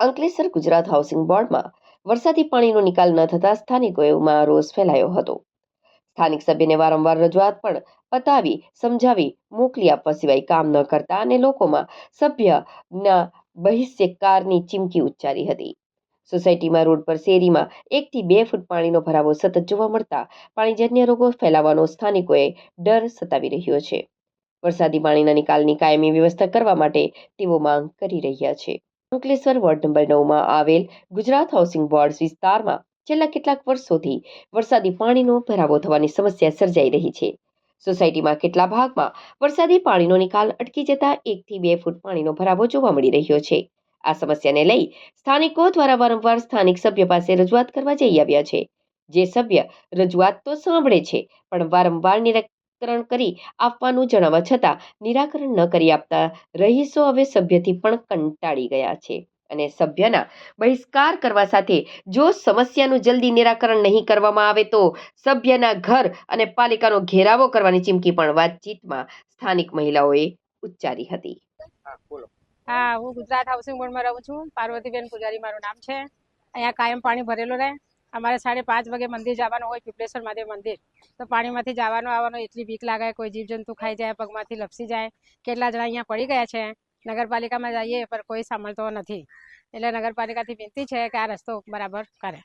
Ankleshwar Gujarat housing બોર્ડમાં વરસાદી પાણીનો નિકાલ ન થતા સ્થાનિકોમાં રોષ ફેલાયો હતો. સ્થાનિક સભ્યને વારંવાર રજૂઆત પણ પતાવી, સમજાવી, મોકલી આપવા સિવાય કામ ન કરતા અને લોકોમાં સભ્યના બહિષ્યકારની ચીમકી ઉચ્ચારી હતી. સોસાયટીમાં રોડ પર શેરીમાં એકથી બે ફૂટ પાણીનો ભરાવો સતત જોવા મળતા પાણીજન્ય રોગો ફેલાવાનો સ્થાનિકોએ ડર સતાવી રહ્યો છે. વરસાદી પાણીના નિકાલની કાયમી વ્યવસ્થા કરવા માટે તેઓ માંગ કરી રહ્યા છે. અંકલેશ્વર વોર્ડ નંબર નવમાં આવેલ ગુજરાત હાઉસિંગ બોર્ડ વિસ્તારમાં છેલ્લા કેટલાક વર્ષોથી વરસાદી પાણીનો ભરાવો થવાની સમસ્યા સર્જાઈ રહી છે. સોસાયટીમાં કેટલા ભાગમાં વરસાદી પાણીનો નિકાલ અટકી જતા એકથી બે ફૂટ પાણીનો ભરાવો જોવા મળી રહ્યો છે. આ સમસ્યાને લઈ સ્થાનિકો દ્વારા વારંવાર સ્થાનિક સભ્ય પાસે રજૂઆત કરવા જઈ આવ્યા છે. જે સભ્ય રજૂઆત તો સાંભળે છે, પણ વારંવાર નિરાકરણ કરી આપવાનું જણાવવા છતાં નિરાકરણ ન કરી આપતા રહીશો હવે સભ્યથી પણ કંટાળી ગયા છે અને સભ્યના બહિષ્કાર કરવા સાથે જો સમસ્યાનું જલ્દી નિરાકરણ નહીં કરવામાં આવે તો સભ્યના ઘર અને પાલિકાનો ઘેરાવો કરવાની ચીમકી પણ વાતચીતમાં સ્થાનિક મહિલાઓએ ઉચ્ચારી હતી. હા હું ગુજરાત હાઉસિંગ બોર્ડમાં રહું છું. પાર્વતીબેન પૂજારી મારું નામ છે. અહીંયા કાયમ પાણી ભરેલું રહે. અમારે સાડે પાંચ વાગે મંદિર જવાનું હોય પીપળેશ્વર મહાદેવ મંદિર. તો પાણીમાંથી જવાનું આવવાનું એટલી બીક લાગે, કોઈ જીવજંતુ ખાઈ જાય, પગમાંથી લપસી જાય. કેટલા જણા અહીંયા પડી ગયા છે? નગરપાલિકામાં જઈએ, પણ કોઈ સાંભળતો નથી. એટલે નગરપાલિકાથી વિનંતી છે કે આ રસ્તો બરાબર કરે.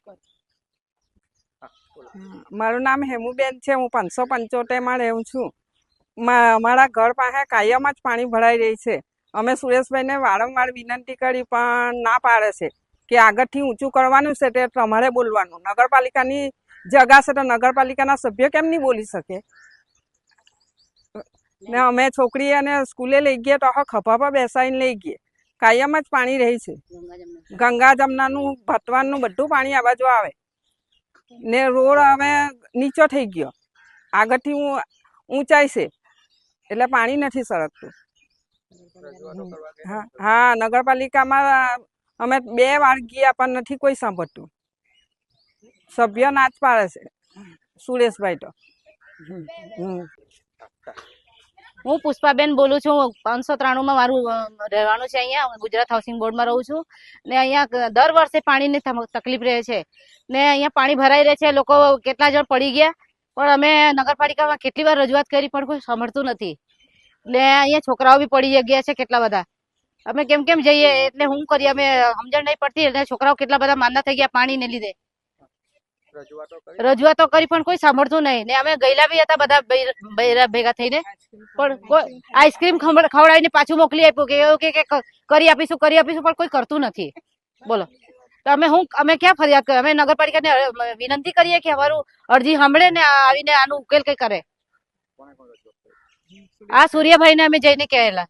મારું નામ હેમુબેન છે, હું પાંચસો પંચોતેરમાં રહું છું. અમારા ઘર પાસે કાયમ જ પાણી ભરાઈ રહી છે. અમે સુરેશભાઈને વારંવાર વિનંતી કરી, પણ ના પાડે છે. કે આગળથી ઊંચું કરવાનું છે તે તમારે બોલવાનું. નગરપાલિકાની જગા છે તો નગરપાલિકાના સભ્ય કેમ નહીં બોલી શકે? ને અમે છોકરી અને સ્કૂલે લઈ ગયા તો ખભા પર બેસાઈને લઈ ગયા કાયમ જ પાણી રહી છે. ગંગા જમનાનું ભતવાનનું બધું પાણી આ બાજુ આવે. ને રોડ હવે નીચો થઈ ગયો. આગળથી હું ઊંચાઈ છે. એટલે પાણી નથી સરકતું. હા હા નગરપાલિકામાં અમે બે વાર ગયા પણ નથી કોઈ સાંભળતું. સભ્ય નાચ પાડે છે. સુરેશભાઈ તો. હું પુષ્પાબેન બોલું છું. પાંચસો ત્રાણુંમાં મારું રહેવાનું છે અહીંયા. હું ગુજરાત હાઉસિંગ બોર્ડમાં રહું છું. ને અહીંયા દર વર્ષે પાણીની તકલીફ રહે છે. ને અહીંયા પાણી ભરાઈ રહે છે. લોકો કેટલા જણ પડી ગયા. પણ અમે નગરપાલિકામાં કેટલી વાર રજૂઆત કરી પણ કોઈ સાંભળતું નથી. ને અહીંયા છોકરાઓ બી પડી ગયા છે કેટલા બધા. અમે કેમ કેમ જઈએ એટલે હું કરીએ અમે સમજણ નહીં પડતી એટલે છોકરાઓ કેટલા બધા માંદા થઈ ગયા પાણીને લીધે. રજૂઆતો કરી? પણ કોઈ સાંભળતું નહીં. ને અમે ગયેલા બી હતા બધા ભેગા થઈને. પણ કોઈ આઈસ્ક્રીમ ખવડ- ખવડાવીને પાછું મોકલી આપ્યું કે એવું કે કરી આપીશું કરી આપીશું પણ કોઈ કરતું નથી. બોલો. તો અમે હું અમે ક્યાં ફરિયાદ કરીએ? અમે નગરપાલિકાને વિનંતી કરીએ કે અમારું અરજી સાંભળે ને આવીને આનું ઉકેલ કઈ કરે? આ સૂર્યભાઈને અમે જઈને કહેલા.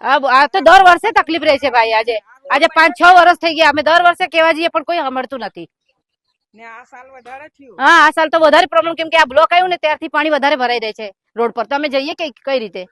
આ આ તો દર વર્ષે તકલીફ રહે છે ભાઈ આજે. આજે પાંચ છ વર્ષ થઈ ગયા. અમે દર વર્ષે કેવા જઈએ પણ કોઈ સાંભળતું નથી. હા આ સાલ તો વધારે પ્રોબ્લેમ કેમ કે આ બ્લોક આવ્યું ને ત્યારથી પાણી વધારે ભરાઈ રહે છે રોડ પર. તો અમે જઈએ કે કઈ રીતે?